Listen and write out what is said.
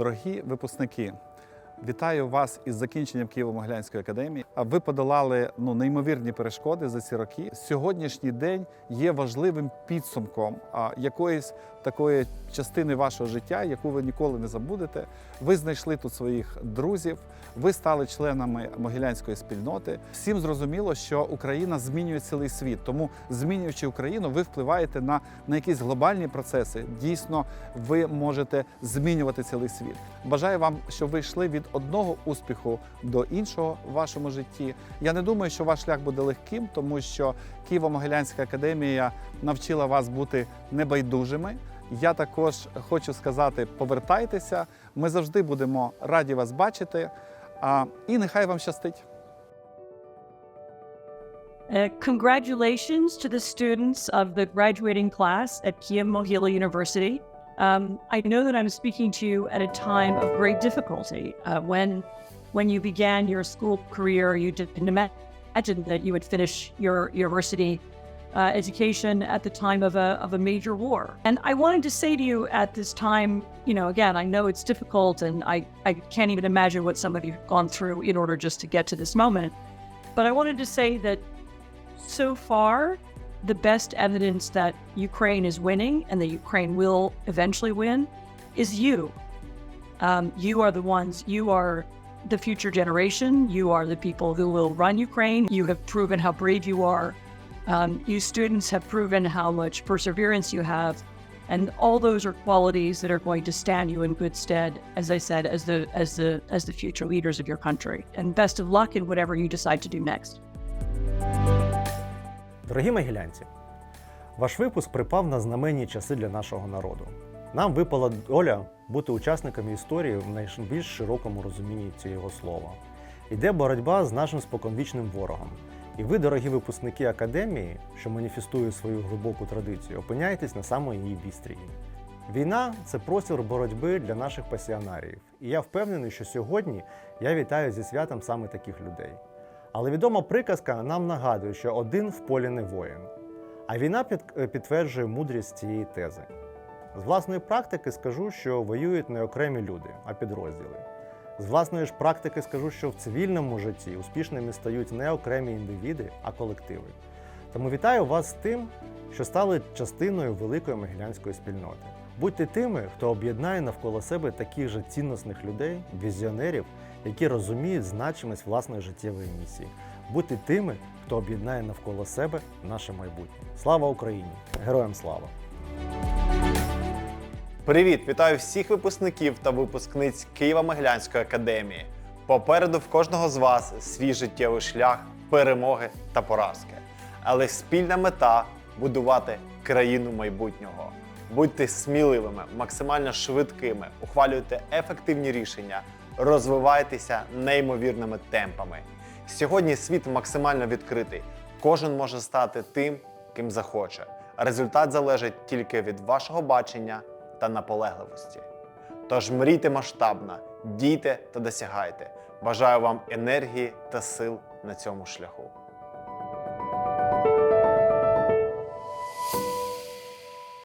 Дорогі випускники, вітаю вас із закінченням Києво-Могилянської академії. Ви подолали ну, неймовірні перешкоди за ці роки. Сьогоднішній день є важливим підсумком якоїсь такої частини вашого життя, яку ви ніколи не забудете. Ви знайшли тут своїх друзів, ви стали членами могилянської спільноти. Всім зрозуміло, що Україна змінює цілий світ. Тому, змінюючи Україну, ви впливаєте на, на якісь глобальні процеси. Дійсно, ви можете змінювати цілий світ. Бажаю вам, щоб ви йшли від одного успіху до іншого в вашому житті. Я не думаю, що ваш шлях буде легким, тому що Києво-Могилянська академія навчила вас бути небайдужими. Я також хочу сказати: повертайтеся. Ми завжди будемо раді вас бачити. І нехай вам щастить. Uh, congratulations to the students of the graduating class at Kia Mohila University. Um, I know that I'm speaking to you at a time of great difficulty. Uh, when, when you began your school career, you didn't imagine that you would finish your university uh, education at the time of a, of a major war. And I wanted to say to you at this time, you know, again, I know it's difficult and I, I can't even imagine what some of you have gone through in order just to get to this moment. But I wanted to say that so far, the best evidence that Ukraine is winning and that Ukraine will eventually win is you. Um, you are the ones, you are the future generation. You are the people who will run Ukraine. You have proven how brave you are. Um, you students have proven how much perseverance you have. And all those are qualities that are going to stand you in good stead, as I said, as the as the as the future leaders of your country. And best of luck in whatever you decide to do next. Дорогі могилянці, ваш випуск припав на знаменні часи для нашого народу. Нам випала доля бути учасниками історії в найбільш широкому розумінні цього слова. Йде боротьба з нашим споконвічним ворогом. І ви, дорогі випускники академії, що маніфестує свою глибоку традицію, опиняєтесь на самої її вістрії. Війна це простір боротьби для наших пасіонаріїв. І я впевнений, що сьогодні я вітаю зі святом саме таких людей. Але відома приказка нам нагадує, що один в полі не воїн. А війна е, підтверджує мудрість цієї тези. З власної практики скажу, що воюють не окремі люди, а підрозділи. З власної ж практики скажу, що в цивільному житті успішними стають не окремі індивіди, а колективи. Тому вітаю вас з тим, що стали частиною великої могилянської спільноти. Будьте тими, хто об'єднає навколо себе таких же цінностних людей, візіонерів, які розуміють значимість власної життєвої місії. Будьте тими, хто об'єднає навколо себе наше майбутнє. Слава Україні! Героям слава! Привіт! Вітаю всіх випускників та випускниць Києво-Могилянської академії. Попереду в кожного з вас свій життєвий шлях перемоги та поразки. Але спільна мета будувати країну майбутнього. Будьте сміливими, максимально швидкими, ухвалюйте ефективні рішення, розвивайтеся неймовірними темпами. Сьогодні світ максимально відкритий. Кожен може стати тим, ким захоче. Результат залежить тільки від вашого бачення та наполегливості. Тож мрійте масштабно, дійте та досягайте. Бажаю вам енергії та сил на цьому шляху.